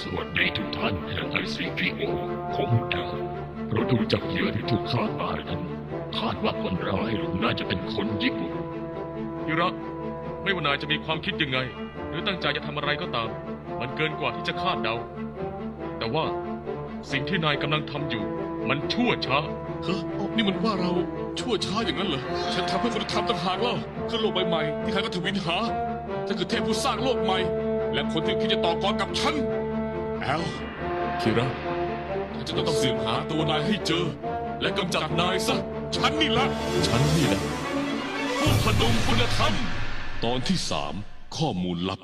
สวัสดีทุกท่านแห่งไอซีพีโอคงเดาเราดูจากเหยื่อที่ถูกฆ่าตายนั้นคาดว่าคนร้ายน่าจะเป็นคนญี่ปุ่นฮิระ ไม่ว่านายจะมีความคิดยังไง หรือตั้งใจจะทำอะไรก็ตาม มันเกินกว่าที่จะคาดเดา แต่ว่าสิ่งที่นายกำลังทำอยู่ มันชั่วช้า เฮ้ยนี่มันว่าเราชั่วช้าอย่างนั้นเหรอ ฉันทำเพื่อคุณธรรมต่างหากเล่าคือโลกใบใหม่ที่ใครก็ทวินหาถ้าคือเทพผู้สร้างโลกใหม่ และคนที่คิดจะต่อกรกับฉัน แอลคิระฉันจะต้องสืบหาตัวนายให้เจอ และกำจัดนายซะ ฉันนี่ละ ฉันนี่แหละผู้พดุงคุณธรรม ตอนที่สามข้อมูลลับ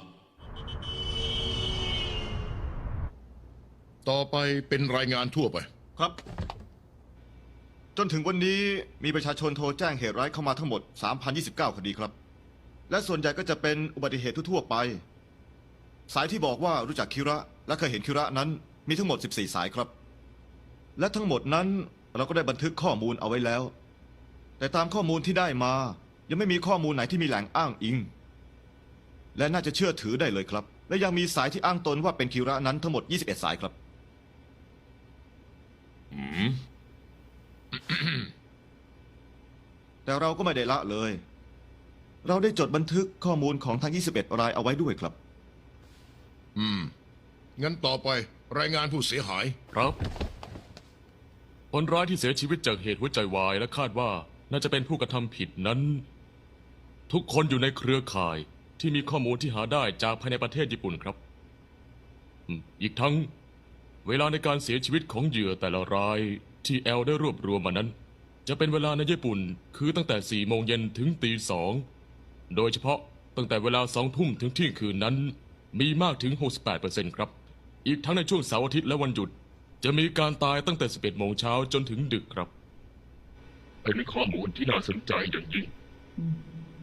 ต่อไปเป็นรายงานทั่วไป ครับ จนถึงวันนี้มีประชาชนโทรแจ้งเหตุร้ายเข้ามาทั้งหมด 3,029 คดีครับ และส่วนใหญ่ก็จะเป็นอุบัติเหตุทั่วๆไป สายที่บอกว่ารู้จักคิระ และเคยเห็นคิระนั้นมีทั้งหมด 14 สายครับ และทั้งหมดนั้นเราก็ได้บันทึกข้อมูลเอาไว้แล้ว แต่ตามข้อมูลที่ได้มา ยังไม่มีข้อมูลไหนที่มีแหล่งอ้างอิง และน่าจะเชื่อถือได้เลยครับ และยังมีสายที่อ้างตนว่าเป็นคิระนั้นทั้งหมด 21 สายครับแต่เราก็ไม่ได้ละเลย เราได้จดบันทึกข้อมูลของทั้ง 21 รายเอาไว้ด้วยครับ อืม งั้นต่อไปรายงานผู้เสียหาย ครับ คนร้ายที่เสียชีวิตจากเหตุหัวใจวายและคาดว่าน่าจะเป็นผู้กระทำผิดนั้น ทุกคนอยู่ในเครือข่ายที่มีข้อมูลที่หาได้จากภายในประเทศญี่ปุ่นครับอืมอีกทั้ง เวลาในการเสียชีวิตของเหยื่อแต่ละรายที่แอลได้รวบรวมมานั้น จะเป็นเวลาในญี่ปุ่นคือตั้งแต่4โมงเย็นถึงตีสองโดยเฉพาะตั้งแต่เวลาสองทุ่มถึงเที่ยงคืนนั้น มีมากถึง 68%ครับ อีกทั้งในช่วงเสาร์อาทิตย์และวันหยุด จะมีการตายตั้งแต่ 11 โมงเช้าจนถึงดึกครับ เป็นข้อมูลที่น่าสนใจอย่างยิ่ง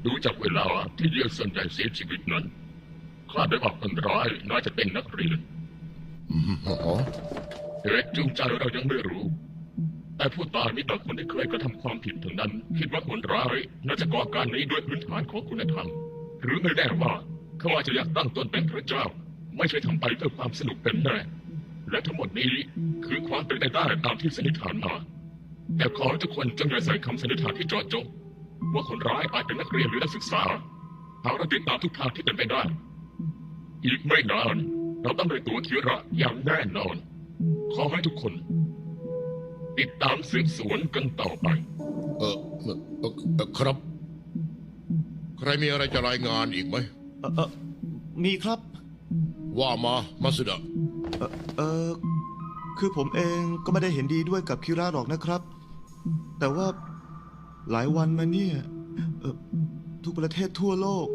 ดูจากเวลาที่เหยื่อส่วนใหญ่เสียชีวิตนั้นคาดได้ว่าคนร้ายน่าจะเป็นนักเรียนอ๋อเหตุจูงใจเรายังไม่รู้ แต่ผู้ตายมีแต่คนที่เคยกระทำความผิดทั้งนั้น คิดว่าคนร้ายน่าจะก่อการนี้ด้วยพื้นฐานของคุณธรรม หรือไม่แน่ว่าเขาอาจจะอยากตั้งตนเป็นพระเจ้า ไม่ใช่ทำไปเพื่อความสนุกเป็นแน่และทั้งหมดนี้คือความเป็นไปได้ตามที่สันนิษฐานมา แต่ขอให้ทุกคนจงอย่าใส่คำสันนิษฐานที่เจาะจงว่าคนร้ายอาจเป็นนักเรียนหรือนักศึกษาหากเราติดตามทุกทางที่เป็นไปได้ อีกไม่นานเราต้องได้ตัวคิระอย่างแน่นอน ขอให้ทุกคน ติดตามสืบสวนกันต่อไป เออเออเออเออครับ ใครมีอะไรจะรายงานอีกไหม เออเออมีครับ ว่ามา มาสุดะเออเออคือผมเองก็ไม่ได้เห็นดีด้วยกับคิระหรอกนะครับ แต่ว่าหลายวันมาเนี่ยเอ่อทุกประเทศทั่วโลก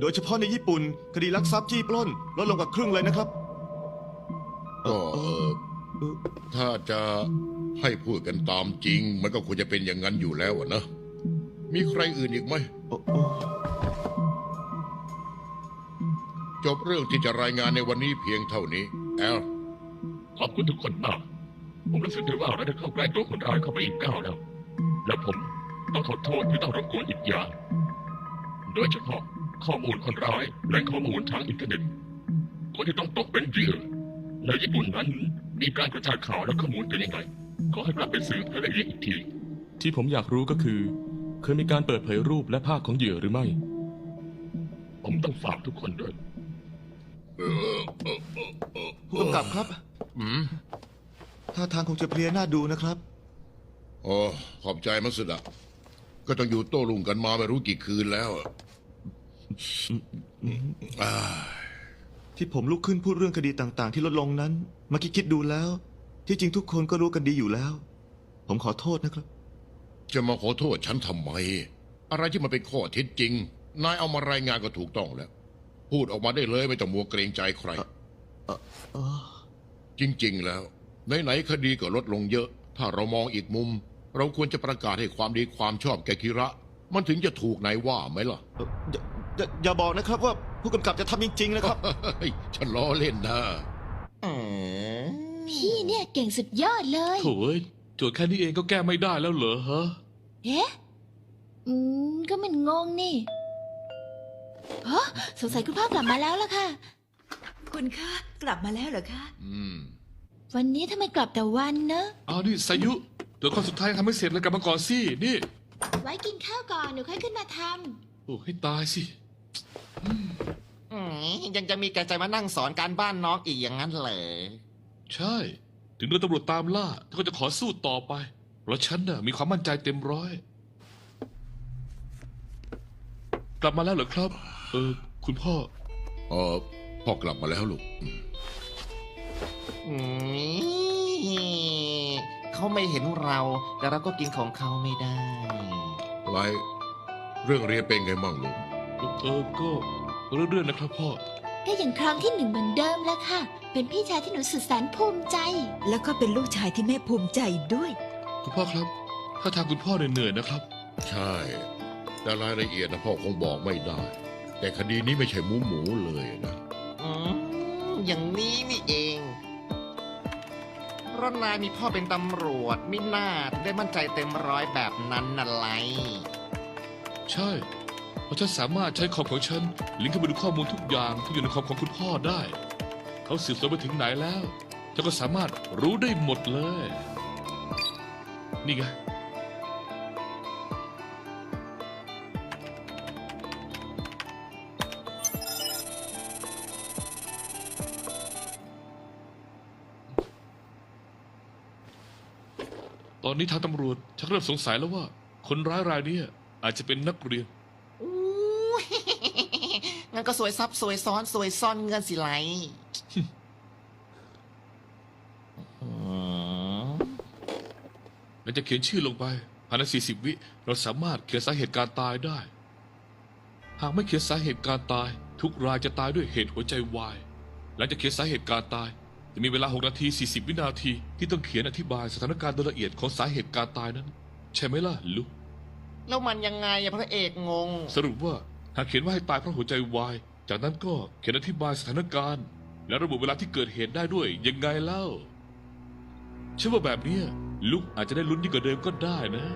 โดยเฉพาะในญี่ปุ่น คดีลักทรัพย์จี้ปล้นลดลงกว่าครึ่งเลยนะครับ ก็เออเออถ้าจะให้พูดกันตามจริง มันก็ควรจะเป็นอย่างนั้นอยู่แล้วอะนะ มีใครอื่นอีกไหม โอ้โอ้ จบเรื่องที่จะรายงานในวันนี้เพียงเท่านี้ แอล ขอบคุณทุกคนมาก ผมรู้สึกได้ว่าเราได้เข้าใกล้ตัวคนร้ายเข้าไปอีกก้าวแล้ว และผมต้องขอโทษที่ต้องรบกวนอีกอย่าง โดยเฉพาะข้อมูลคนร้ายและข้อมูลทางอินเทอร์เน็ตคนที่ต้องตกเป็นเหยื่อในญี่ปุ่นนั้นมีการกระจายข่าวและข้อมูลเป็นยังไงขอให้กลับไปสืบให้ละเอียดอีกที ที่ผมอยากรู้ก็คือ เคยมีการเปิดเผยรูปและภาพของเหยื่อหรือไม่ ผมต้องฝากทุกคนด้วย ผู้กำกับครับอืมถ้าทางคงจะเพลียหน้าดูนะครับ โอ้ขอบใจมาสุดะก็ต้องอยู่โต้รุ่งกันมาไม่รู้กี่คืนแล้วอ่าที่ผมลุกขึ้นพูดเรื่องคดีต่างๆ ที่ลดลงนั้นมื่อกี้คิดดูแล้ว ที่จริงทุกคนก็รู้กันดีอยู่แล้ว ผมขอโทษนะครับ จะมาขอโทษฉันทำไม อะไรที่มันเป็นข้อเท็จจริง นายเอามารายงานก็ถูกต้องแล้ว พูดออกมาได้เลยไม่ต้องมัวเกรงใจใครเออจริง ๆ แล้ว ไหน ๆ คดีก็ลดลงเยอะ ถ้าเรามองอีกมุม เราควรจะประกาศให้ความดีความชอบแก่คิระ มันถึงจะถูกนายว่าไหมล่ะเอ่ออย่าอย่าอย่าบอกนะครับว่าผู้กำกับจะทำจริง ๆ นะครับเฮ้ยฉันล้อเล่นนะพี่เนี่ยเก่งสุดยอดเลยโถ่เอ้ยโจทย์แค่นี้เองก็แก้ไม่ได้แล้วเหรอฮะ เอ๊ะ อืม ก็มันงงนี่ ฮะสงสัยคุณพ่อกลับมาแล้วล่ะค่ะ คุณคะกลับมาแล้วเหรอคะ อืมวันนี้ทำไมกลับแต่วันเนอะ เอานี่สายุตัวข้อสุดท้ายทำให้เสร็จแล้วกลับมาก่อนสิ นี่ไว้กินข้าวก่อนหนูค่อยขึ้นมาทโอ้ให้ตายสิ อืมยังจะมีแกใจมานั่งสอนการบ้านน้องอีกอย่างนั้นเหรอใช่ ถึงโดนตำรวจตามล่าเธอก็จะขอสู้ต่อไป เพราะฉันน่ะมีความมั่นใจเต็มร้อย กลับมาแล้วเหรอครับ เออ คุณพ่อ เออพ่อกลับมาแล้วลูกอืมอืมเขาไม่เห็นเราแต่เราก็กินของเขาไม่ได้ไรเรื่องเรียนเป็นไงมั่งลูกเออก็เรื่อยๆนะครับพ่อำก็ยังครองที่หนึ่งเหมือนเดิมแล้วค่ะ เป็นพี่ชายที่หนูสุดแสนภูมิใจ แล้วก็เป็นลูกชายที่แม่ภูมิใจด้วย คุณพ่อครับ ถ้าทางคุณพ่อเหนื่อยๆนะครับ ใช่ แต่รายละเอียดนะพ่อคงบอกไม่ได้ แต่คดีนี้ไม่ใช่หมูหมูเลยนะอืมอย่างนี้นี่เองเพราะนายมีพ่อเป็นตำรวจมิน่าถึงได้มั่นใจเต็มร้อยแบบนั้นน่ะไร ใช่ เพราะฉันสามารถใช้คอมของฉัน ลิงก์เข้าไปดูข้อมูลทุกอย่างที่อยู่ในคอมของคุณพ่อได้ เขาสืบสวนไปถึงไหนแล้วฉันก็สามารถรู้ได้หมดเลย นี่ไง อนนี้ทางตำรวจชักเริ่มสงสัยแล้วว่า คนร้ายรายนี้อาจจะเป็นนักเรียนอู้ยงั้นก็สวยซับสวยซ้อนสวยซ่อนเงินสิไรอืมเราจะเขียนชื่อลงไปภายใน40 วิ เราสามารถเขียนสาเหตุการตายได้ หากไม่เขียนสาเหตุการตาย ทุกรายจะตายด้วยเหตุหัวใจวาย หลังจากเขียนสาเหตุการตาย จะมีเวลา 6 นาที 40 วินาที ที่ต้องเขียนอธิบายสถานการณ์โดยละเอียดของสาเหตุการตายนั้น ใช่ไหมล่ะลุกแล้วมันยังไงอะพระเอกงง สรุปว่าหากเขียนว่าให้ตายเพราะหัวใจวาย จากนั้นก็เขียนอธิบายสถานการณ์ และระบุเวลาที่เกิดเหตุได้ด้วยยังไงเล่าเชื่อว่าแบบเนี้ยลุกอาจจะได้ลุ้นยิ่งกว่าเดิมก็ได้นะ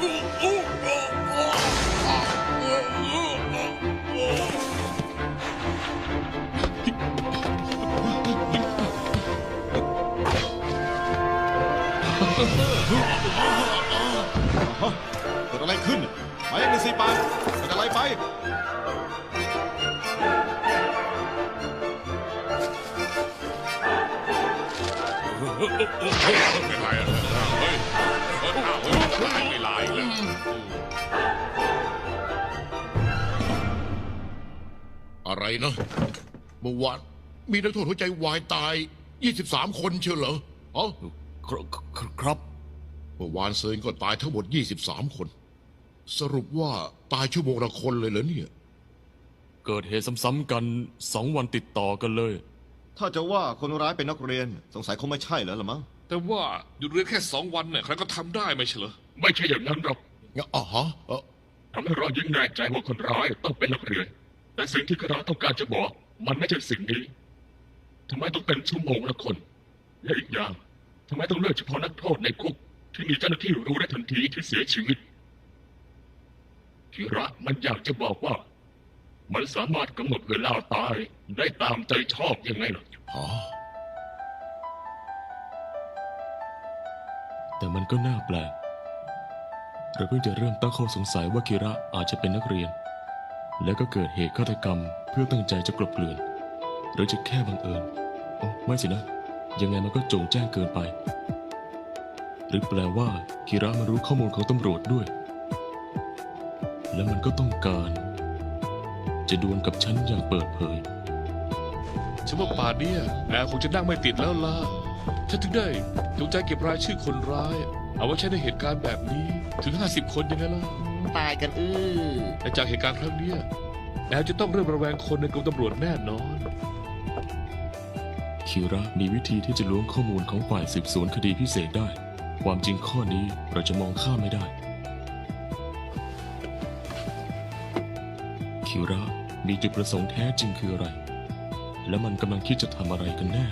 เกิดอะไรขึ้นหมายเลขหนึ่งสี่แปดเกิดอะไรไปไม่ไรอะ อะไรนะเมื่อวานมีนักโทษหัวใจวายตาย 23 คนเชียวเหรออ๋อครับเมื่อวานเซินก็ตายทั้งหมด 23 คน สรุปว่าตายชั่วโมงละคนเลยเหรอเนี่ย เกิดเหตุซ้ำๆกันสองวันติดต่อกันเลย ถ้าจะว่าคนร้ายเป็นนักเรียนสงสัยคงไม่ใช่แล้วละมั้งแต่ว่าหยุดเรียนแค่สองวันเนี่ยใครก็ทำได้ไม่ใช่เหรอไม่ใช่อย่างนั้นหรอกอ๋อฮะเอ่อทำให้เรายิ่งแน่ใจว่าคนร้ายต้องเป็นนักเรียน แต่สิ่งที่เราต้องการจะบอก มันไม่ใช่สิ่งนี้ทำไมต้องเป็นชั่วโมงละคน และอีกอย่างทำไมต้องเลือกเฉพาะนักโทษในคุกที่มีเจ้าหน้าที่รู้ได้ทันทีที่เสียชีวิตคิระมันอยากจะบอกว่า มันสามารถกำหนดเวลาตายได้ตามใจชอบยังไงล่ะฮะแต่มันก็น่าแปลกเราเพิ่งจะเริ่มตั้งข้อสงสัยว่าคิระอาจจะเป็นนักเรียน แล้วก็เกิดเหตุฆาตกรรมเพื่อตั้งใจจะกลบเกลื่อน หรือจะแค่บังเอิญอ๋อไม่สินะ ยังไงมันก็จงแจ้งเกินไป หรือแปลว่าคิระมันรู้ข้อมูลของตำรวจด้วย แล้วมันก็ต้องการ จะดวลกับฉันอย่างเปิดเผย ฉันว่าป่านเนี้ยแอร์คงจะนั่งไม่ติดแล้วล่ะฉันถึงได้จงใจเก็บรายชื่อคนร้าย เอาไว้ใช้ในเหตุการณ์แบบนี้ถึง 50 คนยังไงล่ะตายกันอื้อและจากเหตุการณ์ครั้งเนี้ย แอลจะต้องเริ่มระแวงคนในกรมตำรวจแน่นอน คิระมีวิธีที่จะล้วงข้อมูลของฝ่ายสืบสวนคดีพิเศษได้ ความจริงข้อนี้เราจะมองข้ามไม่ได้ คิระมีจุดประสงค์แท้จริงคืออะไร และมันกำลังคิดจะทำอะไรกันแน่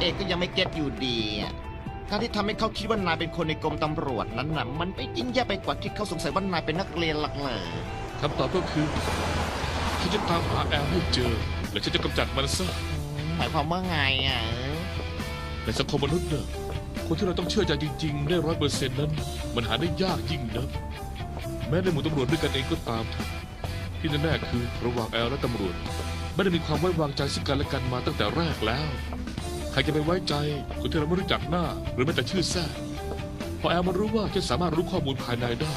เองก็ยังไม่เก็ตอยู่ดีอะ การที่ทำให้เขาคิดว่านายเป็นคนในกรมตำรวจนั้นน่ะมันไม่ยิ่งแย่ไปกว่าที่เขาสงสัยว่านายเป็นนักเรียนหลักเลยคำตอบก็คือฉันจะตามหาแอลให้เจอ และฉันจะกำจัดมันซะหมายความว่าไงอะในสังคมมนุษย์เนอะคนที่เราต้องเชื่อใจจริงๆ ได้ร้อยเปอร์เซ็นต์นั้น มันหาได้ยากยิ่งนะแม้ในหมู่ตำรวจด้วยกันเองก็ตามเถอะที่แน่ๆคือระหว่างแอลและตำรวจ ไม่ได้มีความไว้วางใจซึ่งกันและกันมาตั้งแต่แรกแล้ว ใครจะไปไว้ใจคนที่เราไม่รู้จักหน้า หรือแม้แต่ชื่อแท้พอแอลมันรู้ว่าฉันสามารถรู้ข้อมูลภายในได้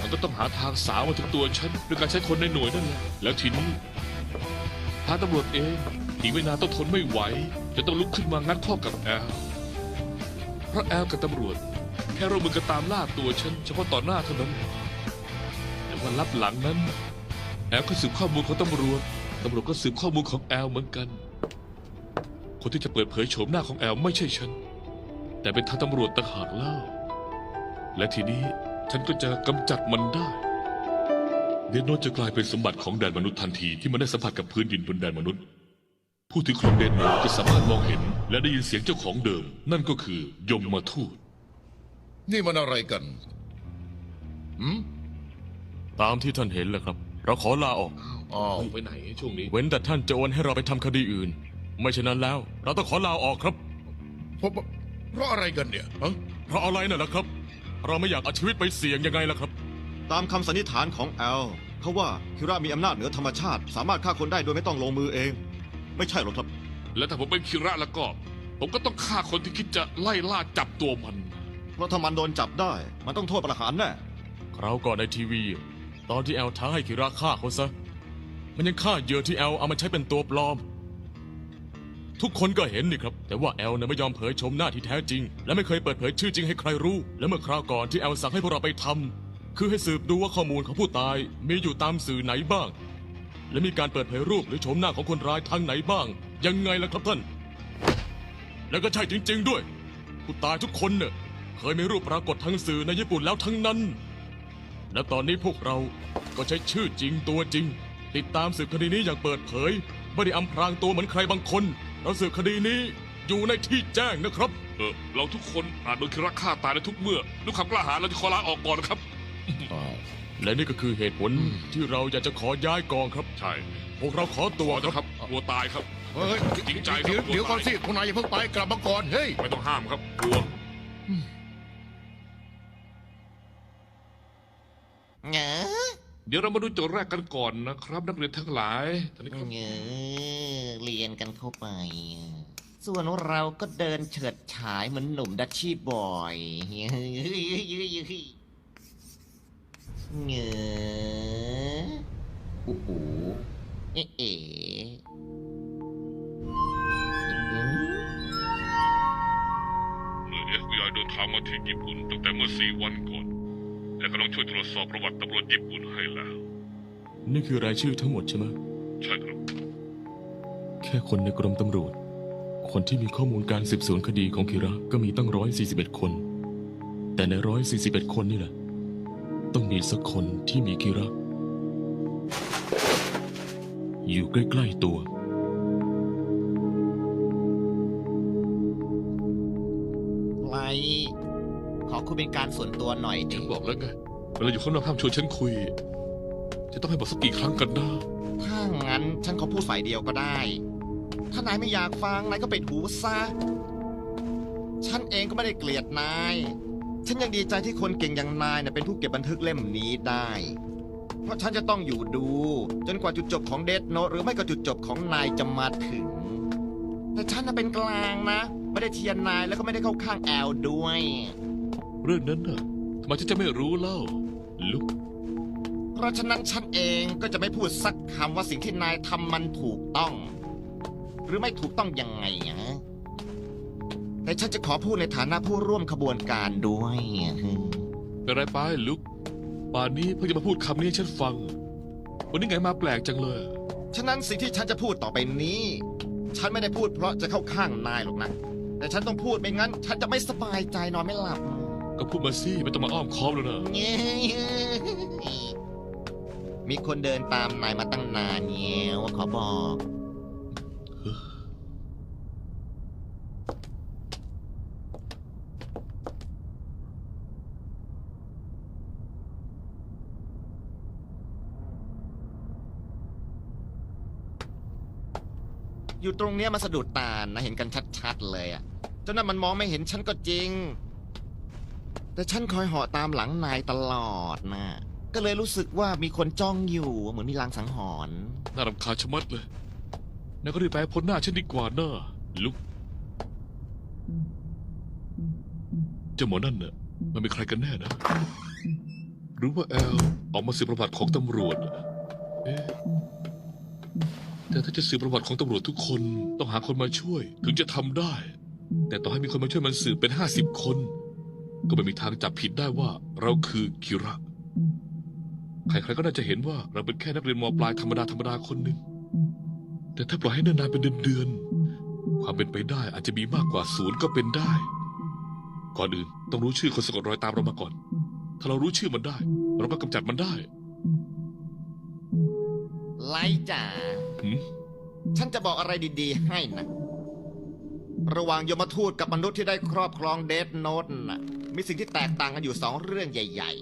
มันก็ต้องหาทางสาวมาถึงตัวฉันด้วยการใช้คนในหน่วยนั่นแหละแล้วทีนี้ทางตำรวจเองอีกไม่นานต้องทนไม่ไหว จะต้องลุกขึ้นมางัดข้อกับแอลเพราะแอลกับตำรวจ แค่ร่วมมือกันตามล่าตัวฉันเฉพาะต่อหน้าเท่านั้นแต่ว่าลับหลังนั้น แอลก็สืบข้อมูลของตำรวจตำรวจก็สืบข้อมูลของแอลเหมือนกัน คนที่จะเปิดเผยโฉมหน้าของแอลไม่ใช่ฉัน แต่เป็นทางตำรวจต่างหากเล่า และทีนี้ฉันก็จะกำจัดมันได้เดนโนจะกลายเป็นสมบัติของแดนมนุษย์ทันทีที่มันได้สัมผัสกับพื้นดินบนแดนมนุษย์ ผู้ถือครองเดนโนจะสามารถมองเห็น และได้ยินเสียงเจ้าของเดิม นั่นก็คือยมมาทูตนี่มันอะไรกันหืมตามที่ท่านเห็นแหละครับ เราขอลาออกอ้าวไปไหนช่วงนี้ เว้นแต่ท่านจะโอนให้เราไปทำคดีอื่น ไม่เช่นนั้นแล้ว เราต้องขอลาออกครับ เพราะเพราะอะไรกันเนี่ยฮะเพราะอะไรน่ะล่ะครับ เราไม่อยากเอาชีวิตไปเสี่ยงยังไงล่ะครับ ตามคำสันนิษฐานของแอลเขาว่าคิระมีอำนาจเหนือธรรมชาติ สามารถฆ่าคนได้โดยไม่ต้องลงมือเอง ไม่ใช่หรอกครับ และถ้าผมเป็นคิระแล้วก็ ผมก็ต้องฆ่าคนที่คิดจะไล่ล่าจับตัวมัน เพราะถ้ามันโดนจับได้ มันต้องโทษประหารแน่คราวก่อนในทีวี ตอนที่แอลท้าให้คิระฆ่าเขาซะ มันยังฆ่าเหยื่อที่แอลเอามาใช้เป็นตัวปลอม ทุกคนก็เห็นนี่ครับ แต่ว่าแอลเนี่ยไม่ยอมเผยชมหน้าที่แท้จริง และไม่เคยเปิดเผยชื่อจริงให้ใครรู้ และเมื่อคราวก่อนที่แอลสั่งให้พวกเราไปทำคือให้สืบดูว่าข้อมูลของผู้ตายมีอยู่ตามสื่อไหนบ้าง และมีการเปิดเผยรูปหรือชมหน้าของคนร้ายทางไหนบ้าง ยังไงล่ะครับท่าน แล้วก็ใช่จริง ๆ ด้วย ผู้ตายทุกคนเนี่ยเคยมีรูปปรากฏทางสื่อในญี่ปุ่นแล้วทั้งนั้น และตอนนี้พวกเราก็ใช้ชื่อจริงตัวจริง ติดตามสืบคดีนี้อย่างเปิดเผยไม่ได้อำพรางตัวเหมือนใครบางคน เราสืบคดีนี้อยู่ในที่แจ้งนะครับ เออเราทุกคนอาจโดนคิระฆ่าตายในทุกเมื่อด้วยความกล้าหาญเราจะขอลาออกก่อนครับอ้าวและนี่ก็คือเหตุผลที่เราอยากจะขอย้ายกองครับ ใช่พวกเราขอตัวตัวครับนะครับกลัวตายครับ เฮ้ยจริงใจครับ เดี๋ยวกลัวเดี๋ยวก่อนตายสิคุณนายอย่าเพิ่งไปกลับมาก่อนเฮ้ย ไม่ต้องห้ามครับกลัว เดี๋ยวเรามาดูโจทย์แรกกันก่อนนะครับ นักเรียนทั้งหลายตอนนี้ครับเงอเรียนกันเข้าไป ส่วนเราก็เดินเฉิดฉายเหมือนหนุ่มดัชชี่บอยเงอโอ้โหเอ๊ะเอ๋อืมหน่วย FBI เดินทางมาถึงญี่ปุ่นตั้งแต่เมื่อสี่วันก่อน และกำลังช่วยตรวจสอบประวัติตำรวจญี่ปุ่นให้แล้ว นี่คือรายชื่อทั้งหมดใช่ไหมใช่ครับ แค่คนในกรมตำรวจ คนที่มีข้อมูลการสืบสวนคดีของคิระก็มีตั้งร้อยสี่สิบเอ็ดคน แต่ในร้อยสี่สิบเอ็ดคนนี่แหละ ต้องมีสักคนที่มีคิระอยู่ใกล้ ๆ ตัว คุยเป็นการส่วนตัวหน่อยดิฉันบอกแล้วไงเวลาอยู่ข้างนอกห้ามชวนฉันคุย จะต้องให้บอกสักกี่ครั้งกันนะถ้างั้นฉันขอพูดฝ่ายเดียวก็ได้ ถ้านายไม่อยากฟังนายก็ปิดหูซะ ฉันเองก็ไม่ได้เกลียดนาย ฉันยังดีใจที่คนเก่งอย่างนายเน่ยเป็นผู้เก็บบันทึกเล่มนี้ได้ เพราะฉันจะต้องอยู่ดู จนกว่าจุดจบของเดดโนตหรือไม่ก็จุดจบของนายจะมาถึง แต่ฉันน่ะเป็นกลางนะ ไม่ได้เทียนนายแล้วก็ไม่ได้เข้าข้างแอลด้วย เรื่องนั้นน่ะทำไมฉันจะไม่รู้เล่า ลุก เพราะฉะนั้นฉันเองก็จะไม่พูดสักคำว่าสิ่งที่นายทำมันถูกต้อง หรือไม่ถูกต้องยังไงอะแต่ฉันจะขอพูดในฐานะผู้ร่วมขบวนการด้วยอะเป็นไรไปลุกป่านนี้เพิ่งจะมาพูดคำนี้ให้ฉันฟัง วันนี้ไงมาแปลกจังเลย ฉะนั้นสิ่งที่ฉันจะพูดต่อไปนี้ ฉันไม่ได้พูดเพราะจะเข้าข้างนายหรอกนะ แต่ฉันต้องพูดไม่งั้น ฉันจะไม่สบายใจนอนไม่หลับ ก็พูดมาสิไม่ต้องมาอ้อมค้อมแล้วนะมีคนเดินตามนายมาตั้งนานเนี่ยว่าขอบอก อยู่ตรงเนี้ยมาสะดุดตานะเห็นกันชัดๆเลยอะเจ้านั่นมันมองไม่เห็นฉันก็จริง แต่ฉันคอยเหาะตามหลังนายตลอดนะ ก็เลยรู้สึกว่ามีคนจ้องอยู่เหมือนมีลางสังหรณ์น่ารำคาญชะมัดเลยนายก็รีบไปพ้นหน้าฉันดีกว่าเนอะลุกเจ้าหมอนั่นน่ะ มันเป็นใครกันแน่นะ หรือว่าแอลออกมาสืบประวัติของตำรวจเอ๊ะแต่ถ้าจะสืบประวัติของตำรวจทุกคน ต้องหาคนมาช่วย ถึงจะทำได้ แต่ต่อให้มีคนมาช่วยมันสืบเป็นห้าสิบคน ก็ไม่มีทางจับผิดได้ว่าเราคือคิระ ใครๆก็น่าจะเห็นว่าเราเป็นแค่นักเรียนมปลายธรรมดาธรรมดาคนหนึ่ง แต่ถ้าปล่อยให้นานๆเป็นเดือนๆ ความเป็นไปได้อาจจะมีมากกว่าศูนย์ก็เป็นได้ ก่อนอื่นต้องรู้ชื่อคนสะกดรอยตามเรามาก่อน ถ้าเรารู้ชื่อมันได้ เราก็กำจัดมันได้ไลจ๋าหืม ฉันจะบอกอะไรดีๆ ให้นะ ระหว่างยมทูตกับมนุษย์ที่ได้ครอบครองเดธโนตน่ะมีสิ่งที่แตกต่างกันอยู่สองเรื่องใหญ่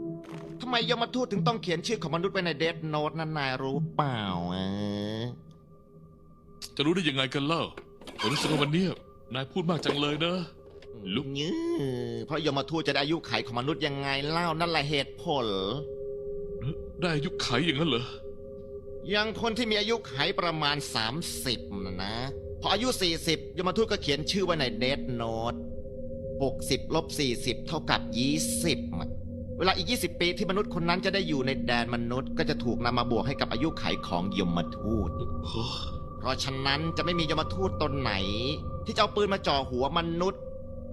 ๆทำไมยมทูตถึงต้องเขียนชื่อของมนุษย์ไว้ในเดธโนตนั้นนายรู้เปล่าเออจะรู้ได้ยังไงกันเล่าผมรู้สึกว่าวันเนี้ยนายพูดมากจังเลยนะ ลุก ยื้อเพราะยมทูตจะได้อายุไขของมนุษย์ยังไงเล่านั่นแหละเหตุผล ได้อายุไขอย่างนั้นเหรออย่างคนที่มีอายุไขประมาณ 30นะนะ พออายุ 40 ยมทูตก็เขียนชื่อไว้ในเด t โน t 60ลบ40 เท่ากับ 20 เวลาอีก 20 ปีที่มนุษย์คนนั้นจะได้อยู่ในแดนมนุษย์ ก็จะถูกนำมาบวกให้กับอายุไขของยมทูต เพราะฉะนั้นจะไม่มียมทูตตนไหน ที่จะเอาปืนมาจ่อหัวมนุษย์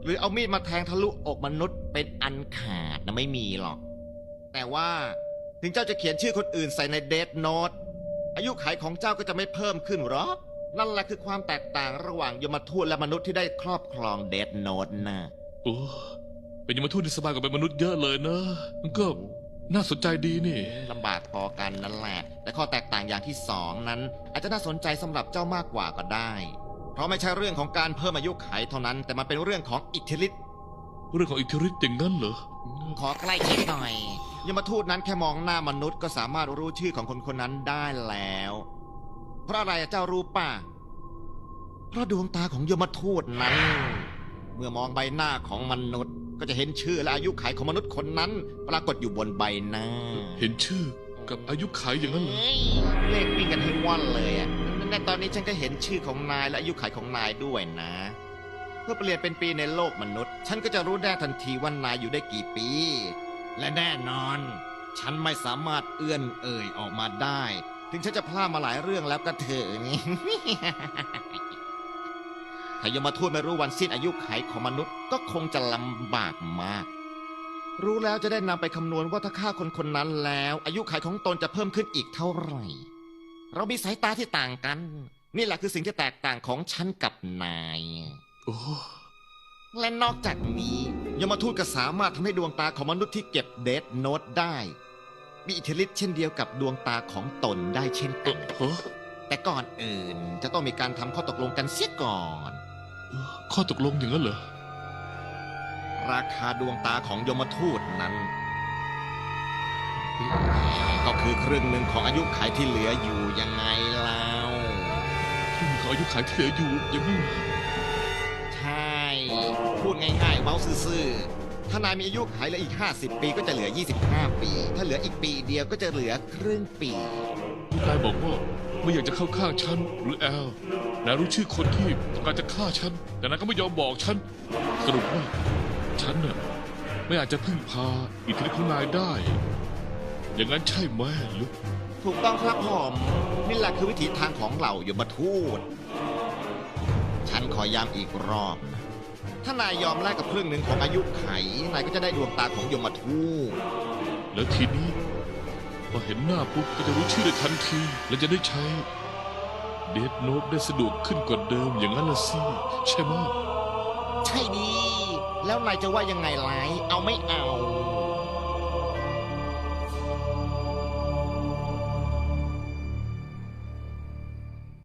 หรือเอามีดมาแทงทะลุอกมนุษย์เป็นอันขาดนะไม่มีหรอก แต่ว่าถึงเจ้าจะเขียนชื่อคนอื่นใส่ในเด t โน t อายุขัยของเจ้าก็จะไม่เพิ่มขึ้นหรอก นั่นแหละคือความแตกต่างระหว่างยมทูตและมนุษย์ที่ได้ครอบครองเด t โน t นะโอ้เป็นยมทูตที่สบายกว่าเป็นมนุษย์เยอะเลยนะมันก็น่าสนใจดีนี่ลำบากพอกันนั่นแหละ แต่ข้อแตกต่างอย่างที่สองนั้น อาจจะน่าสนใจสำหรับเจ้ามากกว่าก็ได้ เพราะไม่ใช่เรื่องของการเพิ่มอายุขัยเท่านั้น แต่มันเป็นเรื่องของอิทธิฤทธิ์เรื่องของอิทธิฤทธิ์อย่างนั้นเหรอขอใกล้ชิดหน่อยยมทูตนั้นแค่มองหน้ามนุษย์ก็สามารถรู้ชื่อของคนคนนั้นได้แล้ว เพราะอะไรอะเจ้ารู้ป่ะเพราะดวงตาของยมทูตนั้น เมื่อมองใบหน้าของมนุษย์ ก็จะเห็นชื่อและอายุขัยของมนุษย์คนนั้น ปรากฏอยู่บนใบหน้า เห็นชื่อกับอายุไขอย่างนั้นเหรอเฮ้ยเลขวิ่งกันให้ว่อนเลยอะในตอนนี้ฉันก็เห็นชื่อของนายและอายุขัยของนายด้วยนะ เพื่อเปลี่ยนเป็นปีในโลกมนุษย์ ฉันก็จะรู้ได้ทันทีว่านายอยู่ได้กี่ปี และแน่นอน ฉันไม่สามารถเอื้อนเอ่ยออกมาได้ ถึงฉันจะพลาดมาหลายเรื่องแล้วก็เถอะนี่ ถ้ายมทูตไม่รู้วันสิ้นอายุไขของมนุษย์ก็คงจะลำบากมาก รู้แล้วจะได้นำไปคำนวณว่าถ้าฆ่าคนคนนั้นแล้ว อายุไขของตนจะเพิ่มขึ้นอีกเท่าไหร่ เรามีสายตาที่ต่างกัน นี่แหละคือสิ่งที่แตกต่างของฉันกับนายโอ้และนอกจากนี้ยมทูตก็สามารถทำให้ดวงตาของมนุษย์ที่เก็บเดทโนตได้ มีอิทธิฤทธิ์เช่นเดียวกับดวงตาของตนได้เช่นเอกันอฮะแต่ก่อนอื่นจะต้องมีการทำข้อตกลงกันเสียก่อน ข้อตกลงอย่างนั้นเหรอ ราคาดวงตาของยมทูตนั้น ก็คือครึ่งหนึ่งของอายุขัยที่เหลืออยู่ยังไงเล่าที่มีเขาอายุไขที่เหลืออยู่อย่างนั้นเหรอใช่ พูดง่ายๆเว้าซื่อๆ ถ้านายมีอายุขัยเหลืออีก 50 ปีก็จะเหลือ 25 ปี ถ้าเหลืออีกปีเดียวก็จะเหลือครึ่งปี นายบอกว่าไม่อยากจะเข้าข้างฉันหรือแอลนายรู้ชื่อคนที่ต้องการจะฆ่าฉัน แต่นายก็ไม่ยอมบอกฉัน สรุปว่า ฉันน่ะไม่อาจจะพึ่งพาอิทธิฤทธิ์ของนายได้ อย่างนั้นใช่ไหมลุกถูกต้องครับผมนี่แหละคือวิถีทางของเหล่ายมทูต ฉันขอย้ำอีกรอบนะ ถ้านายยอมแลกกับครึ่งหนึ่งของอายุไข นายก็จะได้ดวงตาของยมทูตแล้วทีนี้พอเห็นหน้าปุ๊บก็จะรู้ชื่อได้ทันทีและจะได้ใช้ เดทโนตได้สะดวกขึ้นกว่าเดิมอย่างนั้นละสิใช่ไหมใช่ดี แล้วนายจะว่ายังไงไลเอาไม่เอา